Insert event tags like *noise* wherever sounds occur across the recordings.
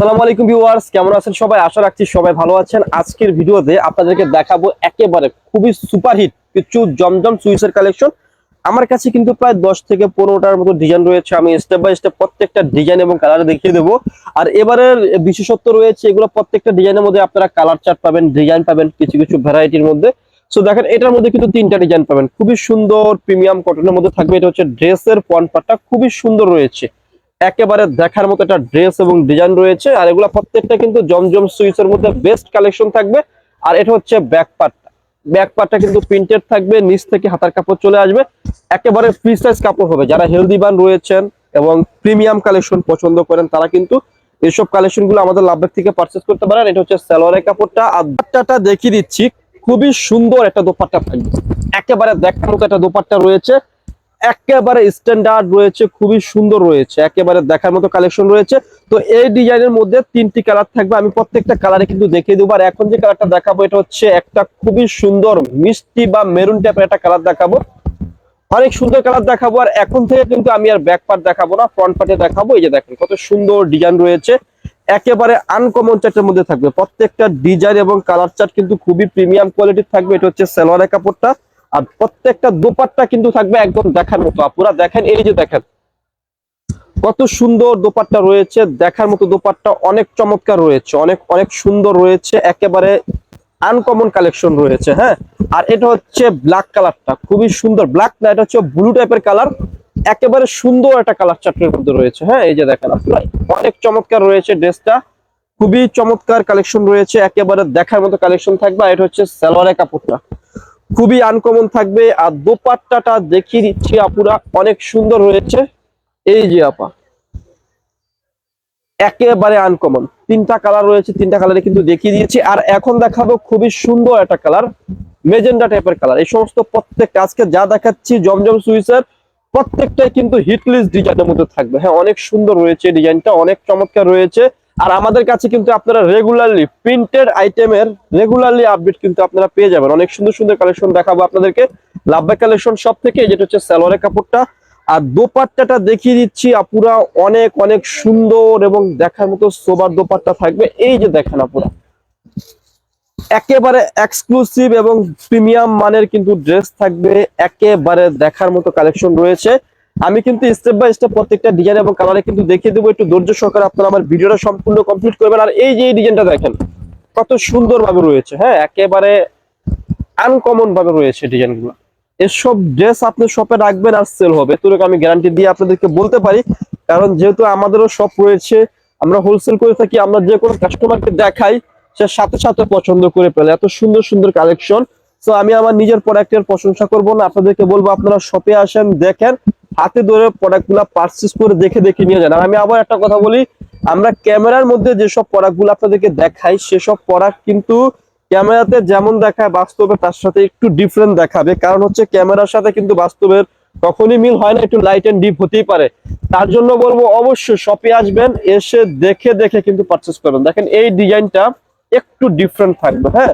আসসালামু আলাইকুম ভিউয়ার্স, কেমন আছেন সবাই? আশা রাখছি সবাই ভালো আছেন। আজকের ভিডিওতে আপনাদেরকে দেখাবো একেবারে খুবই সুপারহিট কিছু জমজম সুইসের কালেকশন। আমার কাছে কিন্তু প্রায় দশ থেকে পনেরোটার মতো ডিজাইন রয়েছে। আমি স্টেপ বাই স্টেপ প্রত্যেকটা ডিজাইন এবং কালার দেখিয়ে দেবো। আর এবারের বিশেষত্ব রয়েছে, এগুলো প্রত্যেকটা ডিজাইনের মধ্যে আপনারা কালার চার্ট পাবেন ডিজাইন পাবেন কিছু কিছু ভ্যারাইটির মধ্যে। সো দেখেন, এটার মধ্যে কিন্তু তিনটা ডিজাইন পাবেন। খুবই সুন্দর প্রিমিয়াম কটনের মধ্যে থাকবে। এটা হচ্ছে ড্রেসের পয়েন্ট পার্টটা খুবই সুন্দর রয়েছে। একেবারে দেখার মতো একটা ড্রেস এবং ডিজাইন রয়েছে। আর এগুলো প্রত্যেকটা কিন্তু জমজম সুইচের মধ্যে বেস্ট কালেকশন থাকবে। আর এটা হচ্ছে ব্যাক পার্টটা ব্যাক পার্টটা কিন্তু প্রিন্টেড থাকবে, নিচ থেকে হাতার কাপড় চলে আসবে। একেবারে ফ্রি সাইজ কাপড় হবে। যারা হেলদি বান রয়েছেন এবং প্রিমিয়াম কালেকশন পছন্দ করেন, তারা কিন্তু এইসব কালেকশনগুলো আমাদের লাভের থেকে পারচেস করতে পারেন। এটা হচ্ছে সালোয়ারের কাপড়টা। আর দোপাট্টাটা দেখিয়ে দিচ্ছি। খুবই সুন্দর একটা দোপাট্টা থাকবে। একেবারে দেখার মতো একটা দোপাট্টা রয়েছে। একেবারে স্ট্যান্ডার্ড রয়েছে, খুবই সুন্দর রয়েছে, একেবারে দেখার মতো কালেকশন রয়েছে। তো এই ডিজাইনের মধ্যে তিনটি কালার থাকবে, আমি প্রত্যেকটা কালারে কিন্তু দেখিয়ে দেবো। আর এখন যে কালারটা দেখাবো, এটা হচ্ছে একটা খুবই সুন্দর মিষ্টি বা মেরুন টাইপের একটা কালার দেখাবো। অনেক সুন্দর কালার দেখাবো, আর এখন থেকে কিন্তু আমি আর ব্যাক পার্ট দেখাবো না ফ্রন্ট পার্টে দেখাবো। এই যে দেখেন, কত সুন্দর ডিজাইন রয়েছে, একেবারে আনকমন চার্টের মধ্যে থাকবে। প্রত্যেকটা ডিজাইন এবং কালার চার্ট কিন্তু খুবই প্রিমিয়াম কোয়ালিটির থাকবে। এটা হচ্ছে সালোয়ারের কাপড়টা। আর প্রত্যেকটা দোপাট্টা কিন্তু থাকবে একদম দেখার মতো। আপুরা দেখেন, এই যে দেখেন, কত সুন্দর দোপাট্টা রয়েছে, দেখার মতো দোপাট্টা অনেক চমৎকার রয়েছে, অনেক অনেক সুন্দর রয়েছে, একেবারে আনকমন কালেকশন রয়েছে হ্যাঁ? আর এটা হচ্ছে ব্ল্যাক কালারটা খুবই সুন্দর। ব্ল্যাক না, এটা হচ্ছে ব্লু টাইপের কালার একেবারে সুন্দর একটা কালার চার্টের মধ্যে রয়েছে হ্যাঁ? এই যে দেখেন আপনারা অনেক চমৎকার রয়েছে ড্রেসটা, খুবই চমৎকার কালেকশন রয়েছে, একেবারে দেখার মতো কালেকশন থাকবে। আর এটা হচ্ছে সালোয়ারের কাপড়টা। খুবই আনকমন থাকবে। আর দোপাট্টাটা দেখিয়ে দিচ্ছি আপুরা, অনেক সুন্দর রয়েছে এই যে আপা, একেবারে আনকমন তিনটা কালার রয়েছে, তিনটা কালারে কিন্তু দেখিয়ে দিয়েছি। আর এখন দেখাবো খুবই সুন্দর একটা কালার মেজেন্ডা টাইপের কালার এই সমস্ত প্রত্যেক আজকে যা দেখাচ্ছি জমজম সুইসের প্রত্যেকটাই কিন্তু হিটলিস ডিজাইনের মধ্যে থাকবে। হ্যাঁ অনেক সুন্দর রয়েছে ডিজাইনটা অনেক চমৎকার রয়েছে। আর আমাদের কাছে কিন্তু আপনারা রেগুলারলি প্রিন্টেড আইটেমের রেগুলারলি আপডেট কিন্তু আপনারা পেয়ে যাবেন। অনেক সুন্দর সুন্দর কালেকশন দেখাবো আপনাদেরকে। লাভবাই কালেকশন সব থেকে যেটা হচ্ছে সালোয়ারের কাপড়টা। আর দোপাট্টাটা দেখিয়ে দিচ্ছি আপুরা, অনেক অনেক সুন্দর এবং দেখার মতো সোবার দোপাট্টা থাকবে। এই যে দেখেন আপুরা। একেবারে এক্সক্লুসিভ এবং প্রিমিয়াম মানের কিন্তু ড্রেস থাকবে। একেবারে দেখার মতো কালেকশন রয়েছে। আমি কিন্তু স্টেপ বাই স্টেপ প্রত্যেকটা ডিজাইন এবং কালারে কিন্তু দেখিয়ে দেবো। একটু ধৈর্য সহকারে আপনারা আমার ভিডিওটা সম্পূর্ণ কমপ্লিট করবেন। আর এই যে ডিজাইনটা দেখেন, কত সুন্দর ভাবে রয়েছে হ্যাঁ? একেবারে আনকমন ভাবে রয়েছে ডিজাইনগুলো এসব ড্রেস আপনি শপে রাখবেন আর সেল হবে। এতটুকু আমি গ্যারান্টি দিয়ে আপনাদেরকে বলতে পারি, কারণ যেহেতু আমাদেরও শপ রয়েছে, আমরা হোলসেল করে থাকি, আমরা যে কোনো কাস্টমারকে দেখাই, সে সাথে সাথে পছন্দ করে ফেলে। এত সুন্দর সুন্দর কালেকশন তো আমি আমার নিজের প্রোডাক্টের প্রশংসা করব না। আপনাদেরকে বলব, আপনারা শপে আসেন, দেখেন হাতে ধরে প্রোডাক্টগুলা পারচেস করে দেখে দেখে নিয়ে যান। আর আমি আবার একটা কথা বলি, আমরা ক্যামেরার মধ্যে যেসব প্রোডাক্টগুলো আপনাদেরকে দেখাই, সেসব প্রোডাক্ট কিন্তু ক্যামেরাতে যেমন দেখায়, বাস্তবে তার সাথে একটু ডিফারেন্ট দেখাবে। কারণ হচ্ছে ক্যামেরার সাথে কিন্তু বাস্তবের কখনই মিল হয় না, একটু লাইট এন্ড ডিপ হতেই পারে। তার জন্য বলব, অবশ্যই শপে আসবেন, এসে দেখে দেখে কিন্তু পারচেস করবেন। দেখেন এই ডিজাইনটা একটু ডিফারেন্ট থাকবে হ্যাঁ?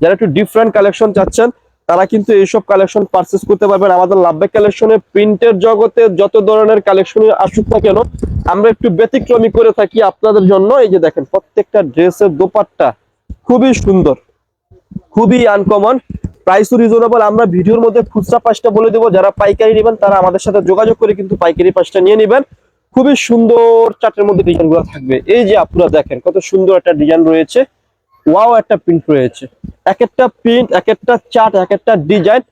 যারা একটু ডিফারেন্ট কালেকশন চাচ্ছেন তারা কিন্তু এইসব কালেকশন পারচেস করতে পারবেন। আমাদের লাভবাই কালেকশনের প্রিন্টের জগতে যত ধরনের কালেকশন আসুক না কেন, আমরা একটু ব্যতিক্রমী করে থাকি আপনাদের জন্য। এই যে দেখেন, প্রত্যেকটা ড্রেসের দোপাট্টা খুবই সুন্দর, খুবই আনকমন প্রাইসও রিজনেবল আমরা ভিডিওর মধ্যে খুচরা পাঁচটা বলে দেবো, যারা পাইকারি নেবেন তারা আমাদের সাথে যোগাযোগ করে কিন্তু পাইকারি পাঁচটা নিয়ে নেবেন। খুবই সুন্দর চার্টের মধ্যে ডিজাইনগুলো থাকবে। এই যে আপনারা দেখেন, কত সুন্দর একটা ডিজাইন রয়েছে। ওয়াও একটা প্রিন্ট রয়েছে। এক একটা প্রিন্ট এক একটা চার্ট এক একটা ডিজাইন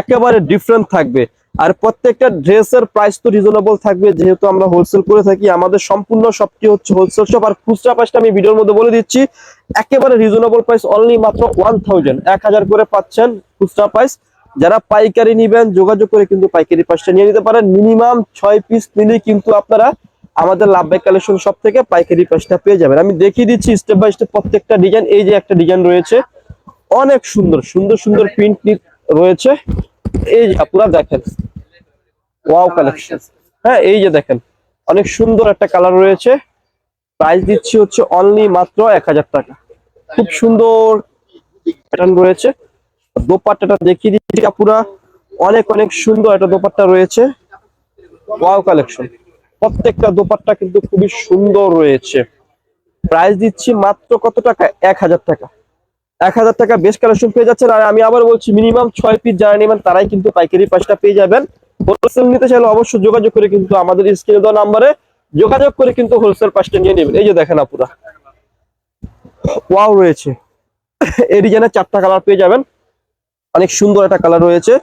একেবারে ডিফারেন্ট থাকবে। আর প্রত্যেকটা ড্রেসের প্রাইস তো রিজনেবল থাকবে। যেহেতু আমরা হোলসেল করে থাকি, আমাদের সম্পূর্ণ সবটি হচ্ছে হোলসেল শপ আর খুচরা প্রাইসটা আমি ভিডিওর মধ্যে বলে দিচ্ছি, একেবারে রিজনেবল প্রাইস অনলি মাত্র ওয়ান থাউজেন্ড এক হাজার করে পাচ্ছেন খুচরা প্রাইস যারা পাইকারি নিবেন, যোগাযোগ করে কিন্তু পাইকারি প্রাইসটা নিয়ে নিতে পারেন। মিনিমাম ছয় পিস নিলেই কিন্তু আপনারা আমাদের লাভবাই কালেকশন সব থেকে পাইকারি প্রাইসটা পেয়ে যাবেন। আমি দেখিয়ে দিচ্ছি স্টেপ বাই স্টেপ প্রত্যেকটা ডিজাইন এই যে একটা ডিজাইন রয়েছে, অনেক সুন্দর সুন্দর সুন্দর প্রিন্ট রয়েছে। এই যে আপনারা দেখেন ওয়াও কালেকশন হ্যাঁ এই যে দেখেন, অনেক সুন্দর একটা কালার রয়েছে। প্রাইস দিচ্ছি হচ্ছে অনলি মাত্র এক হাজার টাকা। খুব সুন্দর প্যাটার্ন রয়েছে। দোপাট্টাটা দেখিয়ে দিচ্ছি আপুরা। অনেক অনেক সুন্দর একটা দোপাট্টা রয়েছে। ওয়াও কালেকশন প্রত্যেকটা দোপাট্টা কিন্তু খুবই সুন্দর রয়েছে। প্রাইস দিচ্ছি মাত্র কত টাকা? এক হাজার টাকা। এক হাজার টাকা বেশ কালেকশন পেয়ে যাচ্ছেন। আর আমি আবার বলছি মিনিমাম ছয় পিস যারা নেবেন, তারাই কিন্তু পাইকারি পাঁচটা পেয়ে যাবেন। হোলসেল নিতে চাইলে অবশ্যই যোগাযোগ করে কিন্তু আমাদের স্ক্রিনে দেওয়া নাম্বারে যোগাযোগ করে কিন্তু হোলসেল পাঁচটা নিয়ে নেবেন। এই যে দেখেন আপুরা। ওয়াও রয়েছে। এই ডিজাইনের চারটা কালার পেয়ে যাবেন। অনেক সুন্দর একটা কালার রয়েছে।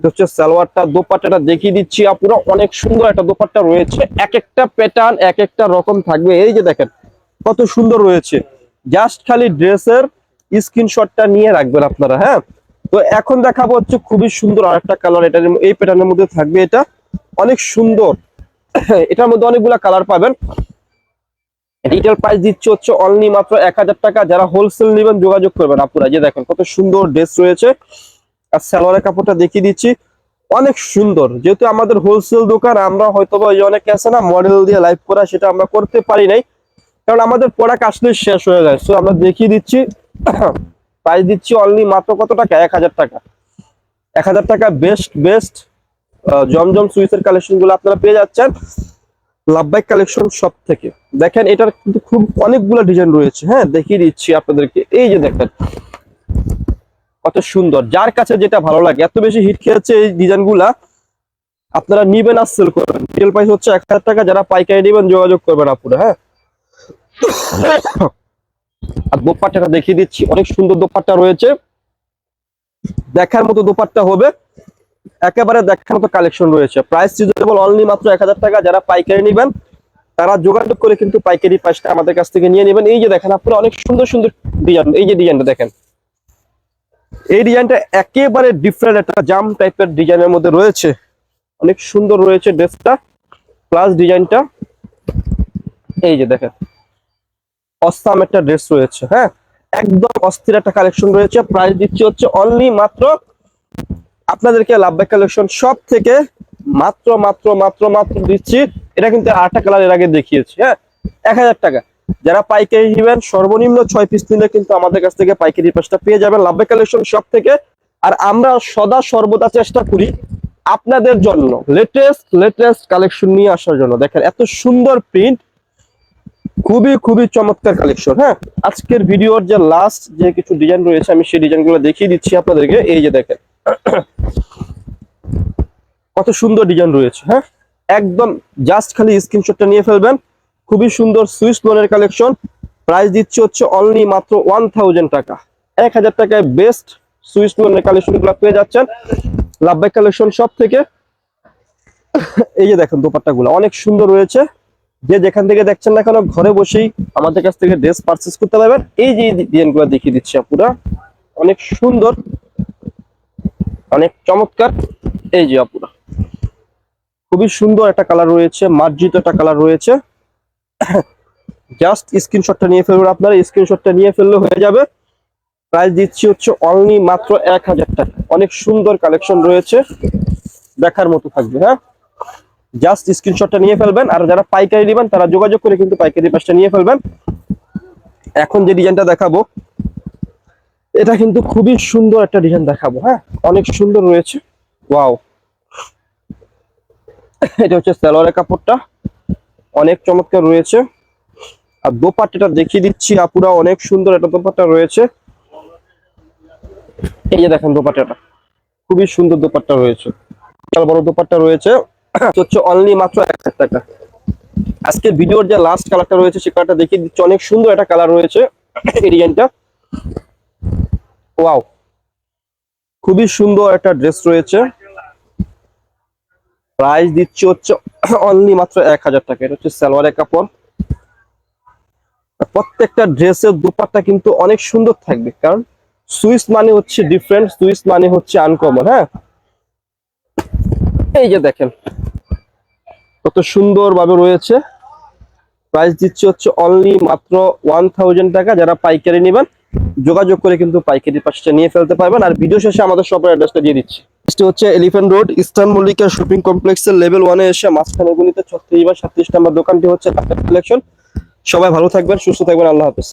এটা হচ্ছে সালোয়ারটা, দোপাট্টাটা দেখিয়ে দিচ্ছি আপুরা, অনেক সুন্দর একটা দোপাট্টা রয়েছে। এক একটা প্যাটার্ন এক একটা রকম থাকবে। এই যে দেখেন, কত সুন্দর রয়েছে। জাস্ট খালি ড্রেসের স্ক্রিনশটটা নিয়ে রাখবেন আপনারা হ্যাঁ? তো এখন দেখাবো হচ্ছে খুবই সুন্দর আরেকটা কালার এটা এই প্যাটার্নের মধ্যে থাকবে এটা। অনেক সুন্দর। এটার মধ্যে অনেকগুলা কালার পাবেন। রিটেল প্রাইস দিচ্ছে হচ্ছে অনলি মাত্র এক হাজার টাকা। যারা হোলসেল নেবেন, যোগাযোগ করবেন, আপুরা। যে দেখেন, কত সুন্দর ড্রেস রয়েছে। আর সালোয়ারের কাপড়টা দেখিয়ে দিচ্ছি। অনেক সুন্দর। যেহেতু আমাদের হোলসেল দোকান, আমরা হয়তো বা অনেকে আছে না মডেল দিয়ে লাইভ করা, সেটা আমরা করতে পারি নাই। কারণ আমাদের প্রোডাক্ট আসলে শেষ হয়ে যায়। সো আমরা দেখিয়ে দিচ্ছি। *coughs* প্রাইস দিচ্ছি অনলি মাত্র কত টাকা? এক হাজার টাকা। এক হাজার টাকা বেস্ট বেস্ট জমজম সুইসের কালেকশনগুলো আপনারা পেয়ে যাচ্ছেন। লাভবাইক কালেকশন সব থেকে দেখেন, এটার কিন্তু খুব অনেকগুলো ডিজাইন রয়েছে। হ্যাঁ দেখিয়ে দিচ্ছি আপনাদেরকে। এই যে দেখেন কত সুন্দর। যার কাছে যেটা ভালো লাগে, এত বেশি হিট খেয়েছে এই ডিজাইনগুলা আপনারা নিবেন আর সেল করবেন রিটেল প্রাইস হচ্ছে এক হাজার টাকা, যারা পাইকারি নেবেন যোগাযোগ করবেন আপুরা হ্যাঁ? আর দোপাট্টাটা দেখিয়ে দিচ্ছি, অনেক সুন্দর দোপাট্টা রয়েছে। দেখার মতো দোপাট্টা হবে। একেবারে দেখার মতো কালেকশন রয়েছে। প্রাইস রিজনেবল অনলি মাত্র এক হাজার টাকা, যারা পাইকারি নেবেন, তারা যোগাযোগ করে কিন্তু পাইকারি প্রাইসটা আমাদের কাছ থেকে নিয়ে নেবেন। এই যে দেখেন, আপনারা অনেক সুন্দর সুন্দর ডিজাইন এই যে ডিজাইনটা দেখেন। এই ডিজাইনটা একেবারে ডিফারেন্ট একটা জাম টাইপের ডিজাইনের মধ্যে রয়েছে। অনেক সুন্দর রয়েছে ড্রেসটা প্লাস ডিজাইনটা। এই যে দেখেন অস্তাম একটা ড্রেস রয়েছে হ্যাঁ? একদম অস্থির একটা কালেকশন রয়েছে। প্রাইস দিচ্ছি হচ্ছে অনলি মাত্র আপনাদেরকে লাভবাই কালেকশন সব থেকে মাত্র মাত্র মাত্র মাত্র দিচ্ছি। এটা কিন্তু আটটা কালারের আগে দেখিয়েছি হ্যাঁ? এক হাজার টাকা। যারা পাইকারি নেবেন, সর্বনিম্ন ছয় পিস নিলে কিন্তু আমাদের কাছ থেকে পাইকারি পাঁচটা পেয়ে যাবেন। লাভবাই কালেকশন সব থেকে। আর আমরা সদা সর্বদা চেষ্টা করি আপনাদের জন্য লেটেস্ট লেটেস্ট কালেকশন নিয়ে আসার জন্য। দেখেন, এত সুন্দর প্রিন্ট খুবই খুবই চমৎকার কালেকশন হ্যাঁ? আজকের ভিডিওর যে লাস্ট যে কিছু ডিজাইন রয়েছে, আমি সেই ডিজাইনগুলো দেখিয়ে দিচ্ছি আপনাদেরকে। এই যে দেখেন। কত সুন্দর ডিজাইন রয়েছে হ্যাঁ? একদম জাস্ট খালি স্ক্রিনশটটা নিয়ে ফেলবেন। খুবই সুন্দর সুইস লোনের কালেকশন। প্রাইস দিচ্ছে হচ্ছে অনলি মাত্র ওয়ান থাউজেন্ড টাকা। এক হাজার টাকায় বেস্ট সুইস লোনের কালেকশনগুলো পেয়ে যাচ্ছেন। লাভবাই কালেকশন সব থেকে। এই যে দেখেন দোপাট্টা গুলো অনেক সুন্দর রয়েছে। যে যেখান থেকে দেখছেন না কেন, ঘরে বসেই আমাদের কাছ থেকে ড্রেস পারচেস করতে পারবেন। এই যে ডিজাইনগুলো দেখিয়ে দিচ্ছি আপুরা। অনেক সুন্দর, অনেক চমৎকার। এই যে আপুরা। খুবই সুন্দর একটা কালার রয়েছে, মার্জিত একটা কালার রয়েছে। জাস্ট স্ক্রিনশটটা নিয়ে ফেলবেন আপনারা, স্ক্রিনশটটা নিয়ে ফেললে হয়ে যাবে। প্রাইস দিচ্ছি হচ্ছে অনলি মাত্র এক হাজার টাকা। অনেক সুন্দর কালেকশন রয়েছে, দেখার মতো থাকবে হ্যাঁ? জাস্ট স্ক্রিনশটটা নিয়ে ফেলবেন, আর যারা পাইকারি নেবেন, তারা যোগাযোগ করে কিন্তু পাইকারি পাশটা নিয়ে ফেলবেন। এখন যে ডিজাইনটা দেখাবো, এটা কিন্তু খুবই সুন্দর একটা ডিজাইন দেখাবো হ্যাঁ? অনেক সুন্দর রয়েছে, ওয়াও। এটা হচ্ছে সালোয়ারের কাপড়টা। অনেক চমৎকার রয়েছে। আর দোপাট্টাটা দেখিয়ে দিচ্ছি, আপুরা অনেক সুন্দর একটা দোপাট্টা রয়েছে। এই যে দেখেন দোপাট্টাটা, খুবই সুন্দর দোপাট্টা রয়েছে। বিশাল বড় দোপাট্টা রয়েছে। *clears throat* হচ্ছে অনলি মাত্র এক হাজার টাকা। আজকে ভিডিওর যে লাস্ট কালারটা রয়েছে, সে কালারটা দেখিয়ে দিচ্ছি। অনেক সুন্দর একটা কালার রয়েছে *clears throat* ডিজাইনটা ওয়াও খুবই সুন্দর একটা ড্রেস রয়েছে। প্রাইস দিচ্ছি হচ্ছে অনলি মাত্র এক হাজার টাকা। এটা হচ্ছে সালোয়ারের কাপড়। প্রত্যেকটা ড্রেসের দুপাট্টা কিন্তু অনেক সুন্দর থাকবে, কারণ সুইস মানে হচ্ছে ডিফারেন্ট সুইস মানে হচ্ছে আনকমন হ্যাঁ? এই যে দেখেন, কত সুন্দর ভাবে রয়েছে। প্রাইস দিচ্ছি হচ্ছে অনলি মাত্র ওয়ান থাউজেন্ড টাকা। যারা পাইকারি নেবেন, যোগাযোগ করে কিন্তু পাইকারি পাশটা নিয়ে ফেলতে পারবেন। আর ভিডিও শেষে আমাদের সবার অ্যাড্রেসটা দিয়ে দিচ্ছি। এটা হচ্ছে elephant road eastern Mallika shopping কমপ্লেক্সের লেভেল ওয়ানে এসে মাঝখানে গুলিতে ছত্রিশ বা সাতত্রিশ নাম্বার দোকানটি হচ্ছে কালেকশন সবাই ভালো থাকবেন, সুস্থ থাকবেন, আল্লাহ হাফেজ।